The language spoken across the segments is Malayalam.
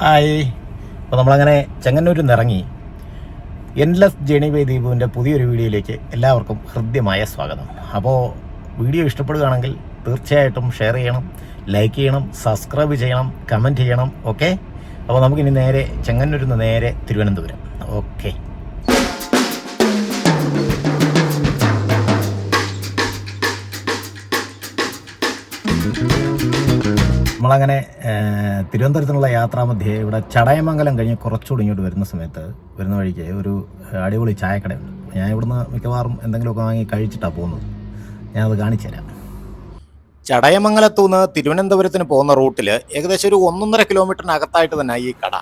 ഹായ്. അപ്പോൾ നമ്മളങ്ങനെ ചെങ്ങന്നൂരിൽ നിന്ന് ഇറങ്ങി എൻലെസ് ജേണി ബൈ ദീപുവിന്റെ പുതിയൊരു വീഡിയോയിലേക്ക് എല്ലാവർക്കും ഹൃദ്യമായ സ്വാഗതം. അപ്പോൾ വീഡിയോ ഇഷ്ടപ്പെടുകയാണെങ്കിൽ തീർച്ചയായിട്ടും ഷെയർ ചെയ്യണം ലൈക്ക് ചെയ്യണം സബ്സ്ക്രൈബ് ചെയ്യണം കമന്റ് ചെയ്യണം ഓക്കെ അപ്പോൾ നമുക്കിനി നേരെ ചെങ്ങന്നൂരിൽ നിന്ന് നേരെ തിരുവനന്തപുരം. ഓക്കെ നമ്മളങ്ങനെ തിരുവനന്തപുരത്തിനുള്ള യാത്രാമധ്യേ ഇവിടെ ചടയമംഗലം കഴിഞ്ഞ് കുറച്ചുകൂടി ഇങ്ങോട്ട് വരുന്ന സമയത്ത് വരുന്ന വഴിക്ക് ഒരു അടിപൊളി ചായക്കടയുണ്ട്. ഞാൻ ഇവിടുന്ന് മിക്കവാറും എന്തെങ്കിലുമൊക്കെ വാങ്ങി കഴിച്ചിട്ടാണ് പോകുന്നത്. ഞാനത് കാണിച്ചു തരാം. ചടയമംഗലത്തു നിന്ന് തിരുവനന്തപുരത്തിന് പോകുന്ന റൂട്ടിൽ ഏകദേശം ഒരു ഒന്നൊന്നര കിലോമീറ്ററിനകത്തായിട്ട് തന്നെ ഈ കട.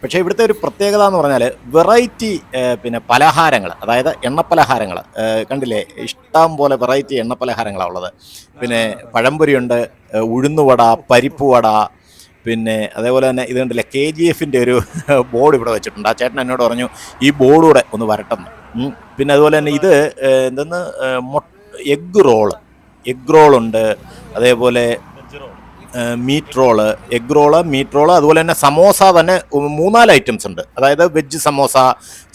പക്ഷേ ഇവിടുത്തെ ഒരു പ്രത്യേകത എന്ന് പറഞ്ഞാൽ വെറൈറ്റി പിന്നെ പലഹാരങ്ങൾ അതായത് എണ്ണപ്പലഹാരങ്ങൾ കണ്ടില്ലേ? ഇഷ്ടം പോലെ വെറൈറ്റി എണ്ണപ്പലഹാരങ്ങളാണ് ഉള്ളത്. പിന്നെ പഴംപൊരിയുണ്ട് ഉഴുന്നുവട പരിപ്പുവട പിന്നെ അതേപോലെ തന്നെ ഇത് കണ്ടില്ല കെ ജി എഫിന്റെ ഒരു ബോർഡ് ഇവിടെ വെച്ചിട്ടുണ്ട്. ആ ചേട്ടൻ എന്നോട് പറഞ്ഞു ഈ ബോർഡ് കൂടെ ഒന്ന് വരട്ടെന്ന്. പിന്നെ അതുപോലെ തന്നെ ഇത് എന്തെന്ന് എഗ് റോൾ. എഗ് റോളുണ്ട്. അതേപോലെ meat roll. Egg roll meat roll അതുപോലെ തന്നെ സമോസ തന്നെ മൂന്നാൽ ഐറ്റംസ് ഉണ്ട്. അതായത് വെജ് സമോസ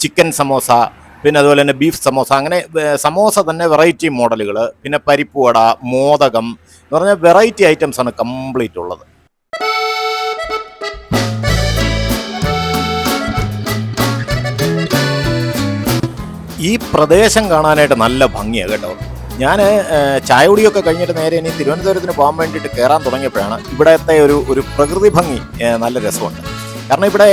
ചിക്കൻ സമോസ പിന്നെ അതുപോലെ തന്നെ ബീഫ് സമോസ. അങ്ങനെ സമോസ തന്നെ വെറൈറ്റി മോഡലുകൾ പിന്നെ പരിപ്പ് വട മോദകം എന്ന് പറഞ്ഞാൽ വെറൈറ്റി ഐറ്റംസ് ആണ് കംപ്ലീറ്റ് ഉള്ളത്. ഈ പ്രദേശം കാണാനായിട്ട് നല്ല ഭംഗിയാണ് കേട്ടോ. ഞാൻ ചായ കുടിയൊക്കെ കഴിഞ്ഞിട്ട് നേരെ ഇനി തിരുവനന്തപുരത്തിന് പോകാൻ വേണ്ടിയിട്ട് കയറാൻ തുടങ്ങിയപ്പോഴാണ് ഇവിടത്തെ ഒരു ഒരു പ്രകൃതി ഭംഗി നല്ല രസമുണ്ട്. കാരണം ഇവിടെ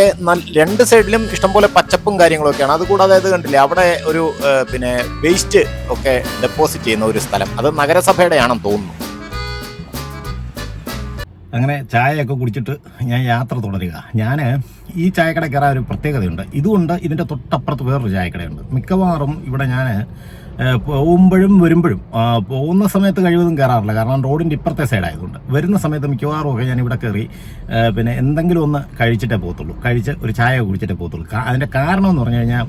രണ്ട് സൈഡിലും ഇഷ്ടംപോലെ പച്ചപ്പും കാര്യങ്ങളൊക്കെയാണ്. അതുകൂടാതെ ഇത് കണ്ടില്ലേ അവിടെ ഒരു പിന്നെ വേസ്റ്റ് ഒക്കെ ഡെപ്പോസിറ്റ് ചെയ്യുന്ന ഒരു സ്ഥലം. അത് നഗരസഭയുടെയാണെന്ന് തോന്നുന്നു. അങ്ങനെ ചായയൊക്കെ കുടിച്ചിട്ട് ഞാൻ യാത്ര തുടരുക. ഞാൻ ഈ ചായക്കട കയറാൻ ഒരു പ്രത്യേകതയുണ്ട്. ഇതുകൊണ്ട് ഇതിന്റെ തൊട്ടപ്പുറത്ത് വേറൊരു ചായക്കടയുണ്ട്. മിക്കവാറും ഇവിടെ ഞാൻ പോകുമ്പോഴും വരുമ്പോഴും പോകുന്ന സമയത്ത് കഴിവതും കയറാറില്ല. കാരണം റോഡിന്റെ ഇപ്പുറത്തെ സൈഡായതുകൊണ്ട്. വരുന്ന സമയത്ത് മിക്കവാറും ഒക്കെ ഞാൻ ഇവിടെ കയറി പിന്നെ എന്തെങ്കിലും ഒന്ന് കഴിച്ചിട്ടേ പോകത്തുള്ളൂ. കഴിച്ച് ഒരു ചായ കുടിച്ചിട്ടേ പോകത്തുള്ളൂ. അതിന്റെ കാരണം എന്ന് പറഞ്ഞു കഴിഞ്ഞാൽ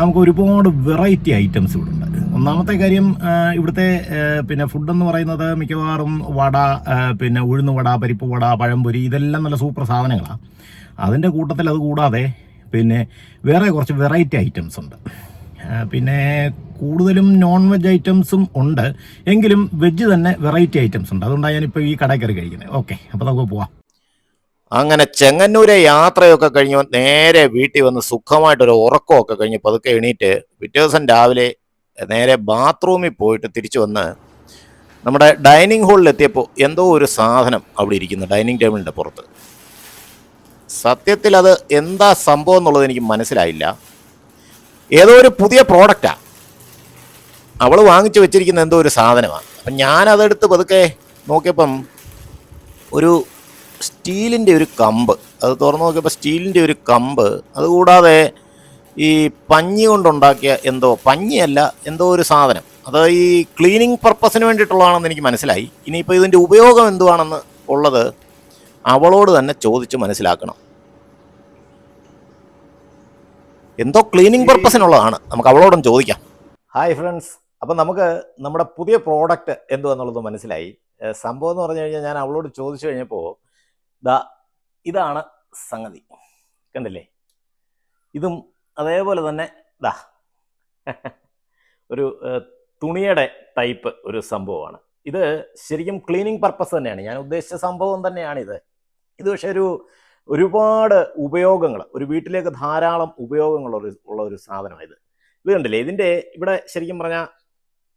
നമുക്ക് ഒരുപാട് വെറൈറ്റി ഐറ്റംസ് ഇവിടെ ഉണ്ട്. ഒന്നാമത്തെ കാര്യം ഇവിടുത്തെ പിന്നെ ഫുഡ് എന്ന് പറയുന്നത് മിക്കവാറും വട പിന്നെ ഉഴുന്ന് വട പരിപ്പ് വട പഴംപൊരി ഇതെല്ലാം നല്ല സൂപ്പർ സാധനങ്ങളാണ് അതിന്റെ കൂട്ടത്തിൽ അത് കൂടാതെ പിന്നെ വേറെ കുറച്ച് വെറൈറ്റി ഐറ്റംസ് ഉണ്ട്. പിന്നെ കൂടുതലും നോൺ വെജ് ഐറ്റംസും ഉണ്ട്. എങ്കിലും വെജ് തന്നെ വെറൈറ്റി ഐറ്റംസ് ഉണ്ട്. അതുകൊണ്ടാണ് ഞാനിപ്പോൾ ഈ കടയിൽ കയറി കഴിക്കുന്നത് ഓക്കെ അപ്പോൾ നമുക്ക് പോവാം. അങ്ങനെ ചെങ്ങന്നൂരെ യാത്രയൊക്കെ കഴിഞ്ഞ് നേരെ വീട്ടിൽ വന്ന് സുഖമായിട്ടൊരു ഉറക്കമൊക്കെ കഴിഞ്ഞ് പതുക്കെ എണീറ്റ് പിറ്റേ ദിവസം രാവിലെ നേരെ ബാത്റൂമിൽ പോയിട്ട് തിരിച്ചു വന്ന് നമ്മുടെ ഡൈനിങ് ഹാളിൽ എത്തിയപ്പോൾ എന്തോ ഒരു സാധനം അവിടെ ഇരിക്കുന്നു ഡൈനിങ് ടേബിളിന്റെ പുറത്ത്. സത്യത്തിൽ അത് എന്താ സംഭവം എന്നുള്ളത് എനിക്ക് മനസ്സിലായില്ല. ഏതോ ഒരു പുതിയ പ്രോഡക്റ്റാണ് അവൾ വാങ്ങിച്ചു വെച്ചിരിക്കുന്ന എന്തോ ഒരു സാധനമാണ് അപ്പം ഞാനതെടുത്ത് പതുക്കെ നോക്കിയപ്പം ഒരു സ്റ്റീലിന്റെ ഒരു കമ്പ് അത് തുറന്നു നോക്കിയപ്പോൾ സ്റ്റീലിന്റെ ഒരു കമ്പ് അതുകൂടാതെ ഈ പഞ്ഞി കൊണ്ടുണ്ടാക്കിയ എന്തോ പഞ്ഞിയല്ല എന്തോ ഒരു സാധനം. അത് ഈ ക്ലീനിങ് പർപ്പസിന് വേണ്ടിയിട്ടുള്ളതാണെന്ന് എനിക്ക് മനസ്സിലായി. ഇനിയിപ്പോൾ ഇതിന്റെ ഉപയോഗം എന്തുവാണെന്ന് ഉള്ളത് അവളോട് തന്നെ ചോദിച്ച് മനസ്സിലാക്കണം. എന്തോ ക്ലീനിങ് പർപ്പസിനുള്ളതാണ് നമുക്ക് അവളോടും ചോദിക്കാം. ഹായ് ഫ്രണ്ട്സ് അപ്പം നമുക്ക് നമ്മുടെ പുതിയ പ്രോഡക്റ്റ് എന്തുവാന്നുള്ളത് മനസ്സിലായി. ഏഹ് സംഭവം എന്ന് പറഞ്ഞു കഴിഞ്ഞാൽ ഞാൻ അവളോട് ചോദിച്ചു കഴിഞ്ഞപ്പോൾ ദാ ഇതാണ് സംഗതി. കണ്ടില്ലേ? ഇതും അതേപോലെ തന്നെ ദാ ഒരു തുണിയുടെ ടൈപ്പ് ഒരു സംഭവമാണ്. ഇത് ശരിക്കും ക്ലീനിങ് പർപ്പസ് തന്നെയാണ്. ഞാൻ ഉദ്ദേശിച്ച സംഭവം തന്നെയാണിത്. ഇത് പക്ഷേ ഒരു ഒരുപാട് ഉപയോഗങ്ങൾ ഒരു വീട്ടിലേക്ക് ധാരാളം ഉപയോഗങ്ങൾ ഉള്ള ഒരു സാധനമാണ് ഇത്. ഇത് കണ്ടില്ലേ? ഇതിന്റെ ഇവിടെ ശരിക്കും പറഞ്ഞാൽ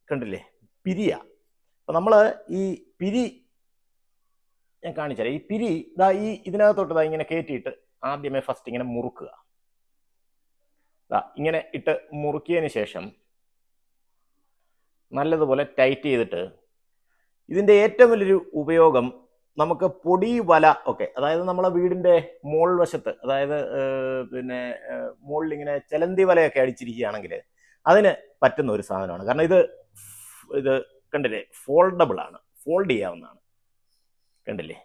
കണ്ടില്ലേ? പിരിയ. അപ്പം നമ്മൾ ഈ പിരി ഞാൻ കാണിച്ചാൽ ഈ പിരി ഇതാ ഈ ഇതിനകത്തോട്ട് ഇതാ ഇങ്ങനെ കയറ്റിയിട്ട് ആദ്യമേ ഫസ്റ്റ് ഇങ്ങനെ മുറുക്കുക. ഇങ്ങനെ ഇട്ട് മുറുക്കിയതിന് ശേഷം നല്ലതുപോലെ ടൈറ്റ് ചെയ്തിട്ട് ഇതിന്റെ ഏറ്റവും വലിയൊരു ഉപയോഗം നമുക്ക് പൊടി വല ഒക്കെ അതായത് നമ്മളെ വീടിന്റെ മോൾ വശത്ത് അതായത് പിന്നെ മുകളിൽ ഇങ്ങനെ ചലന്തി വലയൊക്കെ അടിച്ചിരിക്കുകയാണെങ്കിൽ അതിന് പറ്റുന്ന ഒരു സാധനമാണ്. കാരണം ഇത് ഇത് കണ്ടില്ലേ? ഫോൾഡബിൾ ആണ്. ഫോൾഡ് ചെയ്യാവുന്നതാണ്. കണ്ടില്ലേ?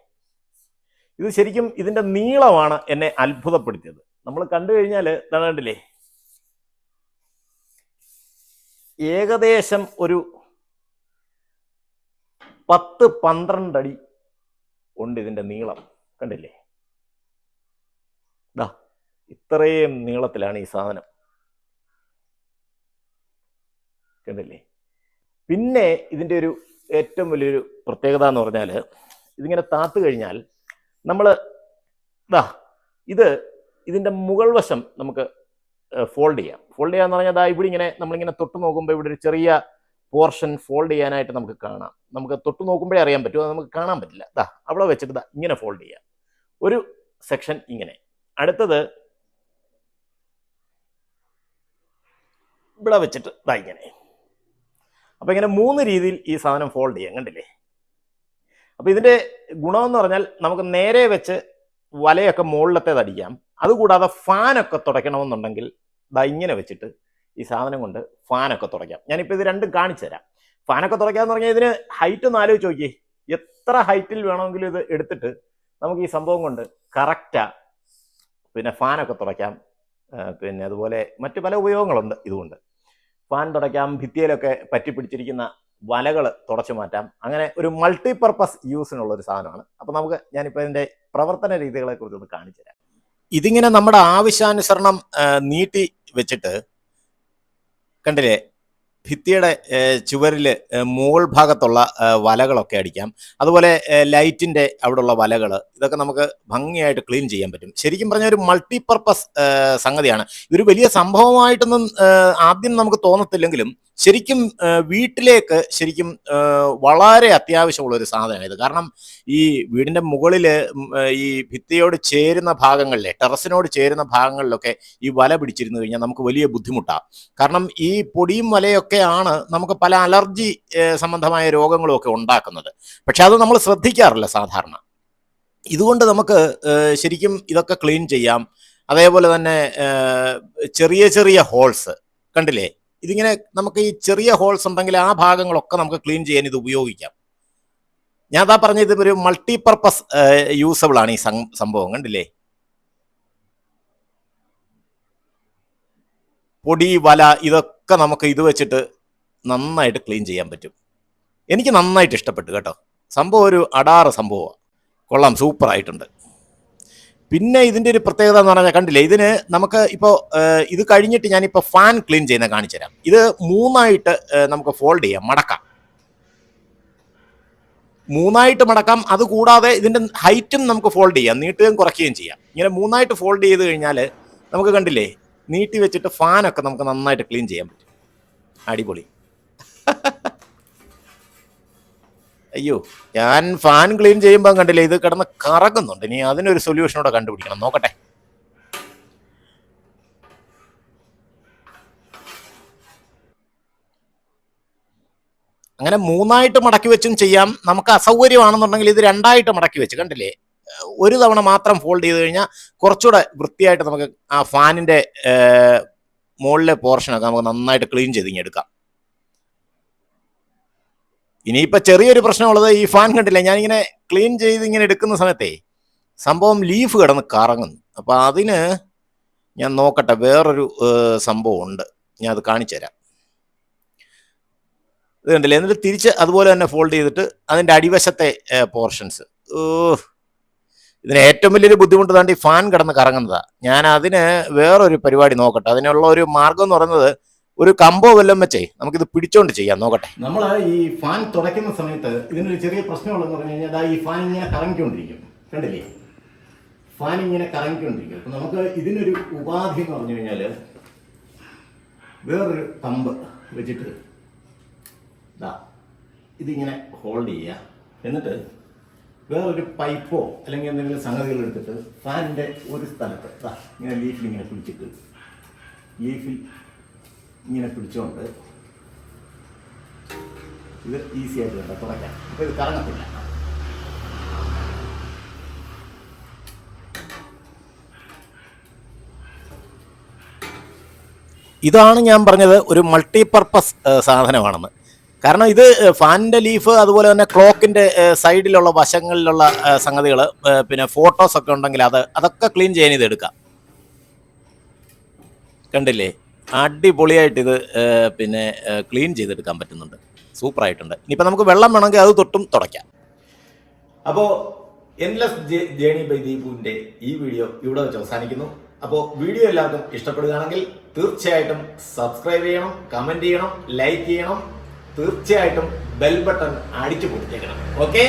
ഇത് ശരിക്കും ഇതിന്റെ നീളമാണ് എന്നെ അത്ഭുതപ്പെടുത്തിയത്. നമ്മൾ കണ്ടു കഴിഞ്ഞാൽ കണ്ടില്ലേ? ഏകദേശം ഒരു പത്ത് പന്ത്രണ്ട് അടി ഉണ്ട് ഇതിന്റെ നീളം. കണ്ടില്ലേ? ദാ ഇത്രയും നീളത്തിലാണ് ഈ സാധനം. കണ്ടില്ലേ? പിന്നെ ഇതിന്റെ ഒരു ഏറ്റവും വലിയൊരു പ്രത്യേകത എന്ന് പറഞ്ഞാൽ ഇതിങ്ങനെ താത്തു കഴിഞ്ഞാൽ നമ്മൾ ദാ ഇത് ഇതിന്റെ മുകൾ വശം നമുക്ക് ഫോൾഡ് ചെയ്യാം. ഫോൾഡ് ചെയ്യാന്ന് പറഞ്ഞാൽ ഇവിടെ ഇങ്ങനെ നമ്മളിങ്ങനെ തൊട്ട് നോക്കുമ്പോൾ ഇവിടെ ഒരു ചെറിയ പോർഷൻ ഫോൾഡ് ചെയ്യാനായിട്ട് നമുക്ക് കാണാം. നമുക്ക് തൊട്ട് നോക്കുമ്പോഴേ അറിയാൻ പറ്റും അത് നമുക്ക് കാണാൻ പറ്റില്ല. ദാ അവിടെ വെച്ചിട്ട് ദാ ഇങ്ങനെ ഫോൾഡ് ചെയ്യാം. ഒരു സെക്ഷൻ ഇങ്ങനെ. അടുത്തത് ഇവിടെ വെച്ചിട്ട് ദാ ഇങ്ങനെ. അപ്പൊ ഇങ്ങനെ മൂന്ന് രീതിയിൽ ഈ സാധനം ഫോൾഡ് ചെയ്യാം കണ്ടില്ലേ? അപ്പൊ ഇതിന്റെ ഗുണമെന്ന് പറഞ്ഞാൽ നമുക്ക് നേരെ വെച്ച് വലയൊക്കെ മുകളിലത്തേത് അടിക്കാം. അതുകൂടാതെ ഫാനൊക്കെ തുടയ്ക്കണമെന്നുണ്ടെങ്കിൽ ദാ ഇങ്ങനെ വെച്ചിട്ട് ഈ സാധനം കൊണ്ട് ഫാനൊക്കെ തുടയ്ക്കാം. ഞാനിപ്പോൾ ഇത് രണ്ടും കാണിച്ചു തരാം. ഫാനൊക്കെ തുടയ്ക്കാന്ന് പറഞ്ഞാൽ ഇതിന് ഹൈറ്റ് ഒന്ന് ആലോചിച്ച് നോക്കിയേ. എത്ര ഹൈറ്റിൽ വേണമെങ്കിലും ഇത് എടുത്തിട്ട് നമുക്ക് ഈ സംഭവം കൊണ്ട് കറക്റ്റാ പിന്നെ ഫാനൊക്കെ തുടയ്ക്കാം. പിന്നെ അതുപോലെ മറ്റു പല ഉപയോഗങ്ങളുണ്ട് ഇതുകൊണ്ട്. ഫാൻ തുടയ്ക്കാം ഭിത്തിയിലൊക്കെ പറ്റിപ്പിടിച്ചിരിക്കുന്ന വലകൾ തുടച്ചു മാറ്റാം. അങ്ങനെ ഒരു മൾട്ടിപർപ്പസ് യൂസിനുള്ള ഒരു സാധനമാണ്. അപ്പോൾ നമുക്ക് ഞാനിപ്പോൾ ഇതിന്റെ പ്രവർത്തന രീതികളെ കുറിച്ച് ഒന്ന് കാണിച്ചു തരാം. ഇതിങ്ങനെ നമ്മുടെ ആവശ്യാനുസരണം നീട്ടി വെച്ചിട്ട് കണ്ടില്ലേ? ഭിത്തിയുടെ ചുവരിൽ മുകൾ ഭാഗത്തുള്ള വലകളൊക്കെ അടിക്കാം. അതുപോലെ ലൈറ്റിന്റെ അവിടെയുള്ള വലകൾ ഇതൊക്കെ നമുക്ക് ഭംഗിയായിട്ട് ക്ലീൻ ചെയ്യാൻ പറ്റും. ശരിക്കും പറഞ്ഞാൽ ഒരു മൾട്ടിപർപ്പസ് സംഗതിയാണ്. ഇതൊരു വലിയ സംഭവമായിട്ടൊന്നും ആദ്യം നമുക്ക് തോന്നത്തില്ലെങ്കിലും ശരിക്കും വീട്ടിലേക്ക് ശരിക്കും വളരെ അത്യാവശ്യമുള്ള ഒരു സാധനമാണ് ഇത്. കാരണം ഈ വീടിന്റെ മുകളിൽ ഈ ഭിത്തിയോട് ചേരുന്ന ഭാഗങ്ങളിൽ ടെറസിനോട് ചേരുന്ന ഭാഗങ്ങളിലൊക്കെ ഈ വല പിടിച്ചിരുന്നു കഴിഞ്ഞാൽ നമുക്ക് വലിയ ബുദ്ധിമുട്ടാണ് കാരണം ഈ പൊടിയും വലയൊക്കെയാണ് നമുക്ക് പല അലർജി സംബന്ധമായ രോഗങ്ങളും ഒക്കെ ഉണ്ടാക്കുന്നത്. പക്ഷെ അത് നമ്മൾ ശ്രദ്ധിക്കാറില്ല സാധാരണ. ഇതുകൊണ്ട് നമുക്ക് ശരിക്കും ഇതൊക്കെ ക്ലീൻ ചെയ്യാം. അതേപോലെ തന്നെ ചെറിയ ചെറിയ ഹോൾസ് കണ്ടില്ലേ? ഇതിങ്ങനെ നമുക്ക് ഈ ചെറിയ ഹോൾസ് ഉണ്ടെങ്കിൽ ആ ഭാഗങ്ങളൊക്കെ നമുക്ക് ക്ലീൻ ചെയ്യാൻ ഇത് ഉപയോഗിക്കാം. ഞാൻ അതാ പറഞ്ഞ ഇത് ഒരു മൾട്ടിപർപ്പസ് യൂസബിൾ ആണ് ഈ സംഭവം കണ്ടില്ലേ? പൊടി വല ഇതൊക്കെ നമുക്ക് ഇത് വെച്ചിട്ട് നന്നായിട്ട് ക്ലീൻ ചെയ്യാൻ പറ്റും. എനിക്ക് നന്നായിട്ട് ഇഷ്ടപ്പെട്ടു കേട്ടോ. സംഭവം ഒരു അടാറ് സംഭവമാണ്. കൊള്ളാം സൂപ്പർ ആയിട്ടുണ്ട്. പിന്നെ ഇതിന്റെ ഒരു പ്രത്യേകത എന്ന് പറഞ്ഞാൽ കണ്ടില്ലേ ഇതിന് നമുക്ക് ഇപ്പോൾ ഇത് കഴിഞ്ഞിട്ട് ഞാനിപ്പോൾ ഫാൻ ക്ലീൻ ചെയ്യുന്ന കാണിച്ചു തരാം. ഇത് മൂന്നായിട്ട് നമുക്ക് ഫോൾഡ് ചെയ്യാം മടക്കാം. മൂന്നായിട്ട് മടക്കാം അതുകൂടാതെ ഇതിന്റെ ഹൈറ്റും നമുക്ക് ഫോൾഡ് ചെയ്യാം നീട്ടുകയും കുറയ്ക്കുകയും ചെയ്യാം. ഇങ്ങനെ മൂന്നായിട്ട് ഫോൾഡ് ചെയ്ത് കഴിഞ്ഞാൽ നമുക്ക് കണ്ടില്ലേ നീട്ടി വെച്ചിട്ട് ഫാനൊക്കെ നമുക്ക് നന്നായിട്ട് ക്ലീൻ ചെയ്യാൻ പറ്റും. അടിപൊളി. അയ്യോ ഞാൻ ഫാൻ ക്ലീൻ ചെയ്യുമ്പോൾ കണ്ടില്ല ഇത് കിടന്ന് കറങ്ങുന്നുണ്ട്. ഇനി അതിനൊരു സൊല്യൂഷൻ കൂടെ കണ്ടുപിടിക്കണം. നോക്കട്ടെ. അങ്ങനെ മൂന്നായിട്ട് മടക്കി വെച്ചും ചെയ്യാം. നമുക്ക് അസൗകര്യമാണെന്നുണ്ടെങ്കിൽ ഇത് രണ്ടായിട്ട് മടക്കി വെച്ച് കണ്ടില്ലേ ഒരു തവണ മാത്രം ഫോൾഡ് ചെയ്ത് കഴിഞ്ഞാൽ കുറച്ചുകൂടെ വൃത്തിയായിട്ട് നമുക്ക് ആ ഫാനിന്റെ മുകളിലെ പോർഷനൊക്കെ നമുക്ക് നന്നായിട്ട് ക്ലീൻ ചെയ്ത് ഇങ്ങനെ എടുക്കാം. ഇനിയിപ്പോൾ ചെറിയൊരു പ്രശ്നമുള്ളത് ഈ ഫാൻ കണ്ടില്ലേ? ഞാനിങ്ങനെ ക്ലീൻ ചെയ്ത് ഇങ്ങനെ എടുക്കുന്ന സമയത്തേ സംഭവം ലീഫ് കിടന്ന് കറങ്ങുന്നു. അപ്പോൾ അതിന് ഞാൻ നോക്കട്ടെ വേറൊരു സംഭവം ഉണ്ട് ഞാൻ അത് കാണിച്ചു തരാം. ഇത് കണ്ടില്ലേ? എന്നിട്ട് തിരിച്ച് അതുപോലെ തന്നെ ഫോൾഡ് ചെയ്തിട്ട് അതിന്റെ അടിവശത്തെ പോർഷൻസ് ഓ ഇതിന് ഏറ്റവും വലിയൊരു ബുദ്ധിമുട്ട് താണ്ടി ഫാൻ കിടന്ന് കറങ്ങുന്നതാണ് ഞാൻ അതിന് വേറൊരു പരിപാടി നോക്കട്ടെ. അതിനുള്ള ഒരു മാർഗം എന്ന് പറയുന്നത് ഒരു കമ്പോ വല്ലതും വെച്ചേ. നമുക്കിത് പിടിച്ചോണ്ട് ചെയ്യാം നോക്കട്ടെ. നമ്മൾ ഈ ഫാൻ തുടയ്ക്കുന്ന സമയത്ത് ഇതിനൊരു ചെറിയ പ്രശ്നമുള്ളതെന്ന് പറഞ്ഞു കഴിഞ്ഞാൽ ഈ ഫാൻ ഇങ്ങനെ കറങ്ങിക്കൊണ്ടിരിക്കും. കണ്ടില്ലേ? ഫാൻ ഇങ്ങനെ കറങ്ങിക്കൊണ്ടിരിക്കും. അപ്പൊ നമുക്ക് ഇതിനൊരു ഉപാധി എന്ന് പറഞ്ഞു കഴിഞ്ഞാൽ വേറൊരു കമ്പ് വെച്ചിട്ട് ദാ ഇതിങ്ങനെ ഹോൾഡ് ചെയ്യുക എന്നിട്ട് വേറൊരു പൈപ്പോ അല്ലെങ്കിൽ എന്തെങ്കിലും സംഗതികൾ എടുത്തിട്ട് ഫാനിന്റെ ഒരു സ്ഥലത്ത് ദാ ഇങ്ങനെ ലീഫിൽ ഇങ്ങനെ പിടിച്ചിട്ട് ലീഫിൽ ഇങ്ങനെ പിടിച്ചുകൊണ്ട് ഇത് ഈസി ആയിട്ട് വേണ്ട തുടയ്ക്കാം അപ്പോൾ ഇത് കറങ്ങത്തില്ല. ഇതാണ് ഞാൻ പറഞ്ഞത് ഒരു മൾട്ടിപർപ്പസ് സാധനമാണെന്ന്. കാരണം ഇത് ഫാനിന്റെ ലീഫ് അതുപോലെ തന്നെ ക്ലോക്കിന്റെ സൈഡിലുള്ള വശങ്ങളിലുള്ള സംഗതികൾ പിന്നെ ഫോട്ടോസ് ഒക്കെ ഉണ്ടെങ്കിൽ അത് അതൊക്കെ ക്ലീൻ ചെയ്യാൻ ഇത് എടുക്കാം. കണ്ടില്ലേ? അടിപൊളിയായിട്ട് ഇത് പിന്നെ ക്ലീൻ ചെയ്തെടുക്കാൻ പറ്റുന്നുണ്ട്. സൂപ്പർ ആയിട്ടുണ്ട് ഇനിയിപ്പോൾ നമുക്ക് വെള്ളം വേണമെങ്കിൽ അത് തൊട്ടും തുടയ്ക്കാം. അപ്പോൾ എൻലെസ് ജേണി ബൈ ദീപുവിന്റെ ഈ വീഡിയോ ഇവിടെ വെച്ച് അവസാനിക്കുന്നു. അപ്പോൾ വീഡിയോ എല്ലാവർക്കും ഇഷ്ടപ്പെടുകയാണെങ്കിൽ തീർച്ചയായിട്ടും സബ്സ്ക്രൈബ് ചെയ്യണം കമന്റ് ചെയ്യണം ലൈക്ക് ചെയ്യണം. തീർച്ചയായിട്ടും ബെൽ ബട്ടൺ അടിച്ചു കൊടുത്തേക്കണം ഓക്കെ